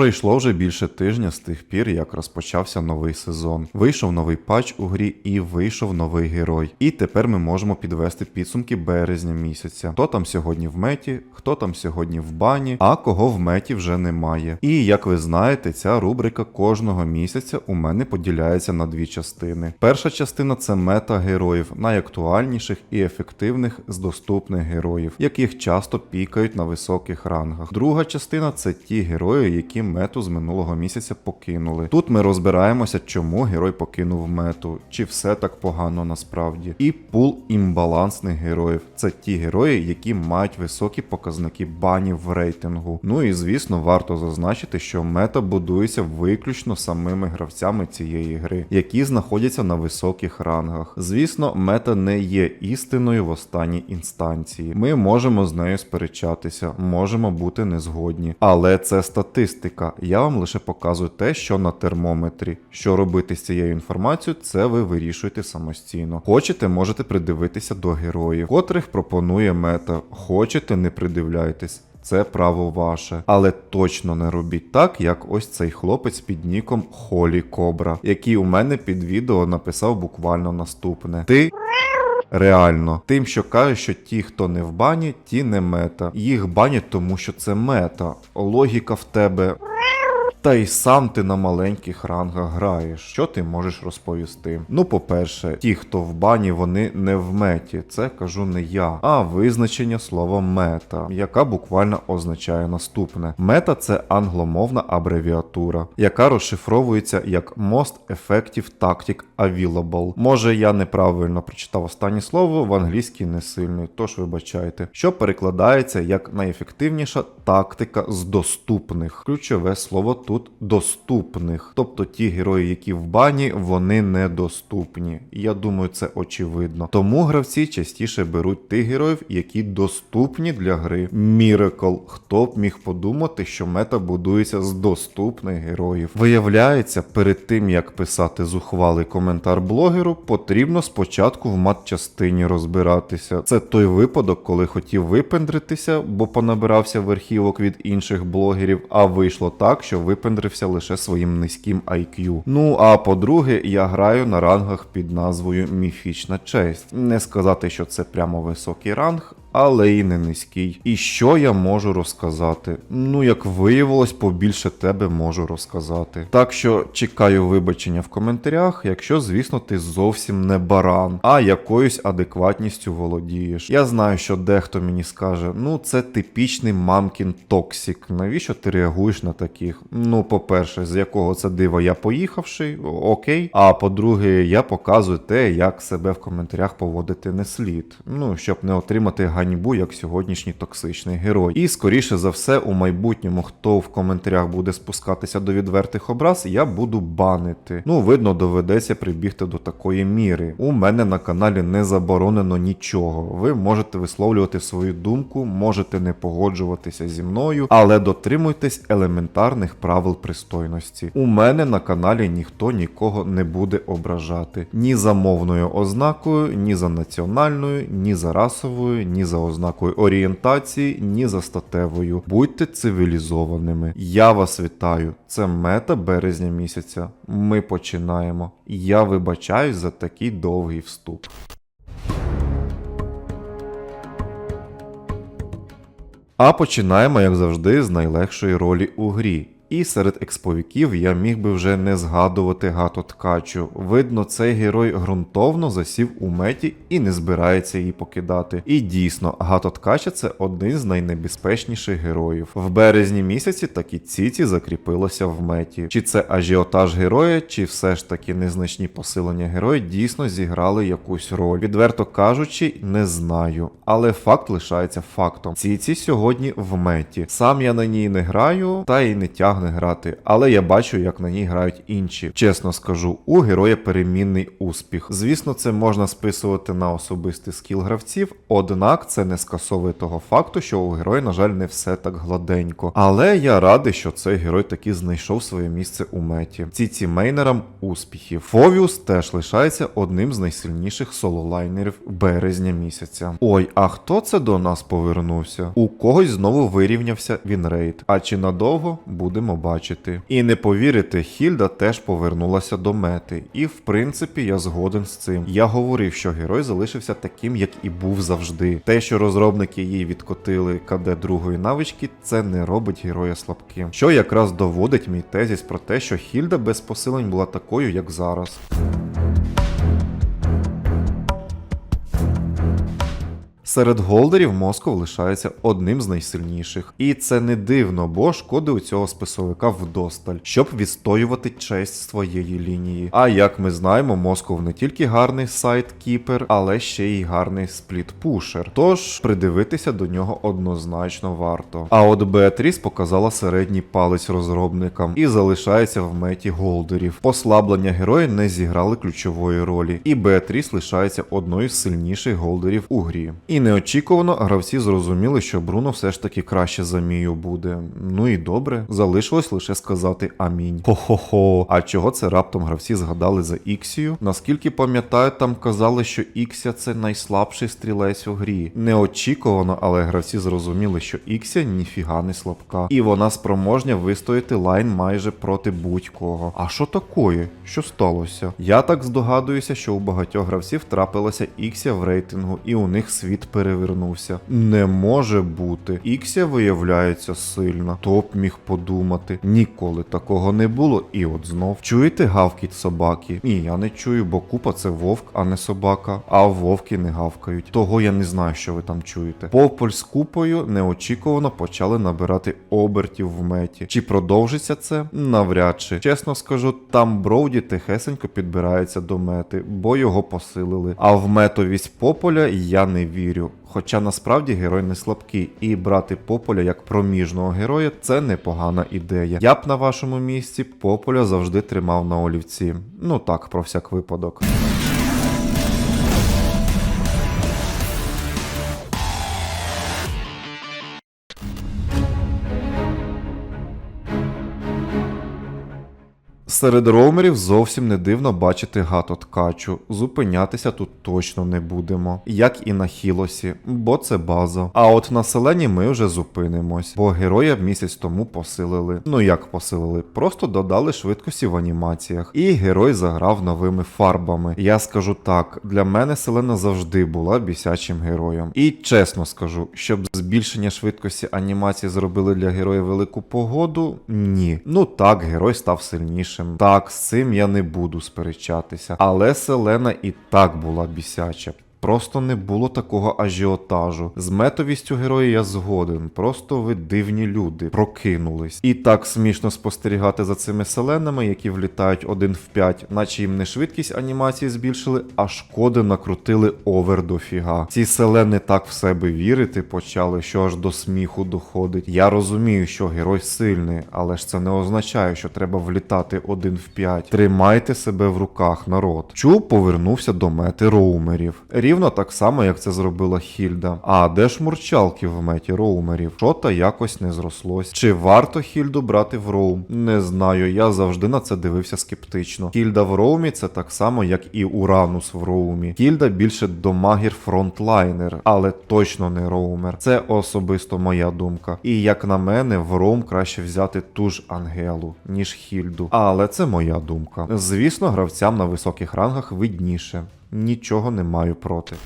Пройшло вже більше тижня з тих пір, як розпочався новий сезон. Вийшов новий патч у грі і вийшов новий герой. І тепер ми можемо підвести підсумки березня місяця. Хто там сьогодні в меті, хто там сьогодні в бані, а кого в меті вже немає. І як ви знаєте, ця рубрика кожного місяця у мене поділяється на дві частини. Перша частина це мета героїв, найактуальніших і ефективних з доступних героїв, яких часто пікають на високих рангах. Друга частина це ті герої, які мету з минулого місяця покинули. Тут ми розбираємося, чому герой покинув мету, чи все так погано насправді. І пул імбалансних героїв це ті герої, які мають високі показники банів в рейтингу. Ну і звісно, варто зазначити, що мета будується виключно самими гравцями цієї гри, які знаходяться на високих рангах. Звісно, мета не є істиною в останній інстанції. Ми можемо з нею сперечатися, можемо бути незгодні, але це статистика. Я вам лише показую те, що на термометрі. Що робити з цією інформацією, це ви вирішуєте самостійно. Хочете, можете придивитися до героїв, котрих пропонує мета. Хочете, не придивляйтесь. Це право ваше, але точно не робіть так, як ось цей хлопець під ніком Холі Кобра, який у мене під відео написав буквально наступне: Ти Реально, тим, що каже, що ті, хто не в бані, ті не мета. Їх банять, тому що це мета. Логіка в тебе. Та й сам ти на маленьких рангах граєш. Що ти можеш розповісти? Ну, по-перше, ті, хто в бані, вони не в меті. Це кажу не я, а визначення слова мета, яка буквально означає наступне: мета це англомовна абревіатура, яка розшифровується як Most Effective Tactic Available. Може, я неправильно прочитав останнє слово, в англійській не сильний, тож вибачайте, що перекладається як найефективніша тактика з доступних. Ключове слово тут доступних. Тобто ті герої, які в бані, вони недоступні. Я думаю, це очевидно. Тому гравці частіше беруть тих героїв, які доступні для гри. Міракл. Хто б міг подумати, що мета будується з доступних героїв? Виявляється, перед тим як писати зухвалий коментар блогеру, потрібно спочатку в мат-частині розбиратися. Це той випадок, коли хотів випендритися, бо понабирався верхівок від інших блогерів, а вийшло так, що випендрився лише своїм низьким IQ. Ну а по-друге, я граю на рангах під назвою Міфічна честь. Не сказати, що це прямо високий ранг. Але і не низький. І що я можу розказати? Ну, як виявилось, побільше тебе можу розказати. Так що чекаю вибачення в коментарях, якщо, звісно, ти зовсім не баран, а якоюсь адекватністю володієш. Я знаю, що дехто мені скаже: ну це типічний мамкін токсік. Навіщо ти реагуєш на таких? Ну, по-перше, з якого це дива я поїхавши, окей. А по-друге, я показую те, як себе в коментарях поводити не слід. Ну, щоб не отримати ганьбу, як сьогоднішній токсичний герой. І скоріше за все, у майбутньому, хто в коментарях буде спускатися до відвертих образ, я буду банити. Ну, видно, доведеться прибігти до такої міри. У мене на каналі не заборонено нічого. Ви можете висловлювати свою думку, можете не погоджуватися зі мною, але дотримуйтесь елементарних правил пристойності. У мене на каналі ніхто нікого не буде ображати ні за мовною ознакою, ні за національною, ні за расовою, ні за ознакою орієнтації, ні за статевою. Будьте цивілізованими. Я вас вітаю. Це мета березня місяця. Ми починаємо. Я вибачаюсь за такий довгий вступ. А починаємо, як завжди, з найлегшої ролі у грі. І серед експовіків я міг би вже не згадувати Гато Ткачу. Видно, цей герой ґрунтовно засів у меті і не збирається її покидати. І дійсно, Гато Ткача це один з найнебезпечніших героїв. В березні місяці такі ціці закріпилося в меті. Чи це ажіотаж героя, чи все ж таки незначні посилення героя дійсно зіграли якусь роль. Відверто кажучи, не знаю. Але факт лишається фактом. Ціці сьогодні в меті. Сам я на ній не граю, та й не тягне грати, але я бачу, як на ній грають інші. Чесно скажу, у героя перемінний успіх. Звісно, це можна списувати на особистий скіл гравців, однак це не скасовує того факту, що у героя, на жаль, не все так гладенько. Але я радий, що цей герой таки знайшов своє місце у меті. Ціці мейнерам успіхів. Фовіус теж лишається одним з найсильніших сололайнерів березня місяця. Ой, а хто це до нас повернувся? У когось знову вирівнявся вінрейт. А чи надовго будемо будемо бачити. І не повірите, Хільда теж повернулася до мети. І в принципі я згоден з цим. Я говорив, що герой залишився таким, як і був завжди. Те, що розробники їй відкотили КД другої навички, це не робить героя слабким. Що якраз доводить мій тезіс про те, що Хільда без посилень була такою, як зараз. Серед голдерів Москов лишається одним з найсильніших. І це не дивно, бо шкоди у цього списовика вдосталь, щоб відстоювати честь своєї лінії. А як ми знаємо, Москов не тільки гарний сайт-кіпер, але ще й гарний спліт-пушер. Тож придивитися до нього однозначно варто. А от Беатріс показала середній палець розробникам і залишається в меті голдерів. Послаблення героя не зіграли ключової ролі, і Беатріс лишається одною з сильніших голдерів у грі. І неочікувано гравці зрозуміли, що Бруно все ж таки краще за Мію буде. Ну і добре, залишилось лише сказати амінь. Хо-хо-хо. А чого це раптом гравці згадали за Іксію? Наскільки пам'ятаю, там казали, що Іксія це найслабший стрілець у грі. Неочікувано, але гравці зрозуміли, що Іксія ніфіга не слабка, і вона спроможня вистояти лайн майже проти будь-кого. А що такое? Що сталося? Я так здогадуюся, що у багатьох гравців трапилася Іксія в рейтингу, і у них світ перевернувся. Не може бути. Іксія виявляється сильна. Хто б міг подумати. Ніколи такого не було. І от знов. Чуєте гавкіт собаки? Ні, я не чую, бо купа це вовк, а не собака. А вовки не гавкають. Того я не знаю, що ви там чуєте. Пополь з купою неочікувано почали набирати обертів в меті. Чи продовжиться це? Навряд чи. Чесно скажу, там Броуді тихесенько підбирається до мети, бо його посилили. А в метовість Пополя я не вірю. Хоча насправді герой не слабкий, і брати Пополя як проміжного героя це непогана ідея. Я б на вашому місці Пополя завжди тримав на олівці. Ну так, про всяк випадок. Серед роумерів зовсім не дивно бачити гато ткачу. Зупинятися тут точно не будемо, як і на Хілосі, бо це база. А от на селені ми вже зупинимось, бо героя місяць тому посилили. Ну як посилили, просто додали швидкості в анімаціях, і герой заграв новими фарбами. Я скажу так, для мене селена завжди була бісячим героєм. І чесно скажу, щоб збільшення швидкості анімації зробили для героя велику погоду, ні. Ну так, герой став сильнішим. Так, з цим я не буду сперечатися. Але Селена і так була бісяча. Просто не було такого ажіотажу. З метовістю героя я згоден. Просто ви дивні люди, прокинулись. І так смішно спостерігати за цими селенами, які влітають один в п'ять, наче їм не швидкість анімації збільшили, а шкоди накрутили овер до фіга. Ці селени так в себе вірити почали, що аж до сміху доходить. Я розумію, що герой сильний, але ж це не означає, що треба влітати один в п'ять. Тримайте себе в руках, народ. Чу повернувся до мети роумерів. Рівно так само, як це зробила Хільда. А де ж мурчалки в меті роумерів? Що-то якось не зрослось. Чи варто Хільду брати в роум? Не знаю, я завжди на це дивився скептично. Хільда в роумі це так само, як і Уранус в роумі. Хільда більше домагір фронтлайнер, але точно не роумер. Це особисто моя думка. І як на мене, в роум краще взяти ту ж Ангелу, ніж Хільду. Але це моя думка. Звісно, гравцям на високих рангах видніше. Нічого не маю проти.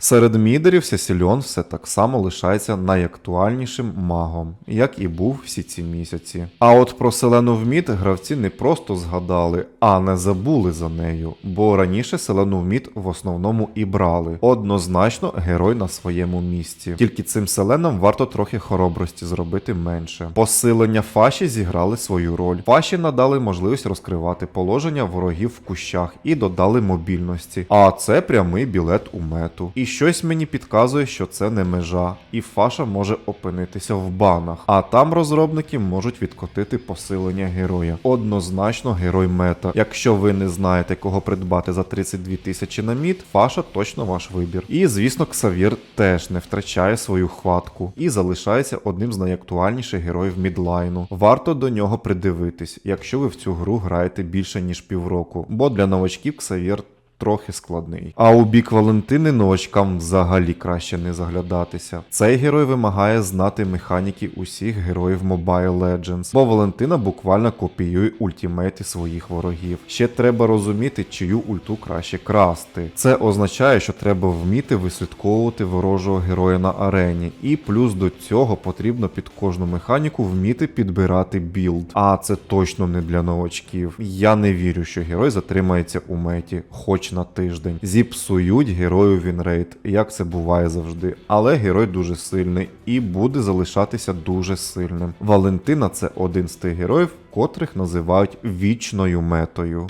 Серед мідерів Сесільон все так само лишається найактуальнішим магом, як і був всі ці місяці. А от про Селену в мід гравці не просто згадали, а не забули за нею, бо раніше Селену в мід в основному і брали. Однозначно, герой на своєму місці. Тільки цим селенам варто трохи хоробрості зробити менше. Посилення фаші зіграли свою роль. Фаші надали можливість розкривати положення ворогів в кущах і додали мобільності. А це прямий білет у мету. І щось мені підказує, що це не межа, і фаша може опинитися в банах. А там розробники можуть відкотити посилення героя. Однозначно, герой мета. Якщо ви не знаєте, кого придбати за 32 тисячі на мід, фаша точно ваш вибір. І звісно, Ксавір теж не втрачає свою хватку і залишається одним з найактуальніших героїв мідлайну. Варто до нього придивитись, якщо ви в цю гру граєте більше ніж півроку, бо для новачків Ксавір трохи складний. А у бік Валентини новачкам взагалі краще не заглядатися. Цей герой вимагає знати механіки усіх героїв Mobile Legends, бо Валентина буквально копіює ультімейти своїх ворогів. Ще треба розуміти, чию ульту краще красти. Це означає, що треба вміти вислідковувати ворожого героя на арені, і плюс до цього потрібно під кожну механіку вміти підбирати білд. А це точно не для новачків. Я не вірю, що герой затримається у меті, хоч на тиждень. Зіпсують герою вінрейт, як це буває завжди. Але герой дуже сильний і буде залишатися дуже сильним. Валентина це один з тих героїв, котрих називають вічною метою.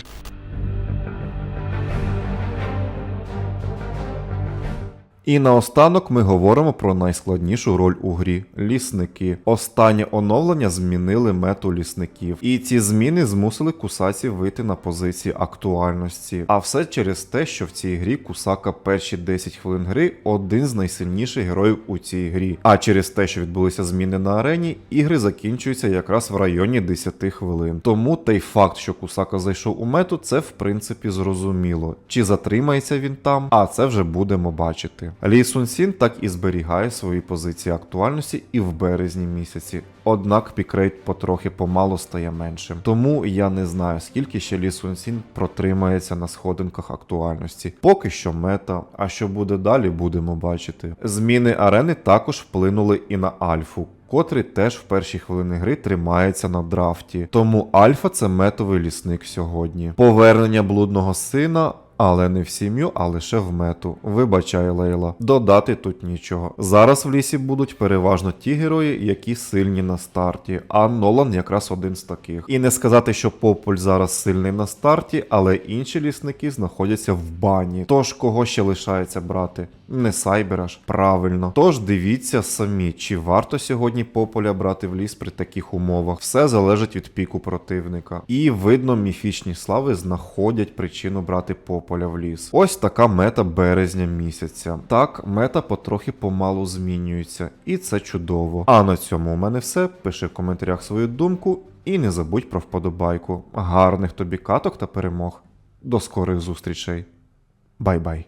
І наостанок ми говоримо про найскладнішу роль у грі лісники. Останнє оновлення змінили мету лісників, і ці зміни змусили кусаці вийти на позиції актуальності. А все через те, що в цій грі Кусака перші 10 хвилин гри один з найсильніших героїв у цій грі. А через те, що відбулися зміни на арені, ігри закінчуються якраз в районі 10 хвилин. Тому той факт, що Кусака зайшов у мету, це в принципі зрозуміло. Чи затримається він там, а це вже будемо бачити. Лі Сун Сін так і зберігає свої позиції актуальності і в березні місяці. Однак пікрейт потрохи помалу стає меншим. Тому я не знаю, скільки ще Лі Сун Сін протримається на сходинках актуальності. Поки що мета, а що буде далі, будемо бачити. Зміни арени також вплинули і на Альфу. Котрий теж в перші хвилини гри тримається на драфті. Тому Альфа це метовий лісник сьогодні. Повернення блудного сина. Але не в сім'ю, а лише в мету. Вибачай, Лейла. Додати тут нічого. Зараз в лісі будуть переважно ті герої, які сильні на старті, а Нолан якраз один з таких. І не сказати, що Пополь зараз сильний на старті, але інші лісники знаходяться в бані. Тож кого ще лишається брати? Не Сайбера ж, правильно. Тож дивіться самі, чи варто сьогодні Пополя брати в ліс при таких умовах. Все залежить від піку противника. І видно, міфічні слави знаходять причину брати Пополя в ліс. Ось така мета березня місяця. Так, мета потрохи помалу змінюється, і це чудово. А на цьому у мене все. Пиши в коментарях свою думку і не забудь про вподобайку. Гарних тобі каток та перемог. До скорих зустрічей. Бай-бай.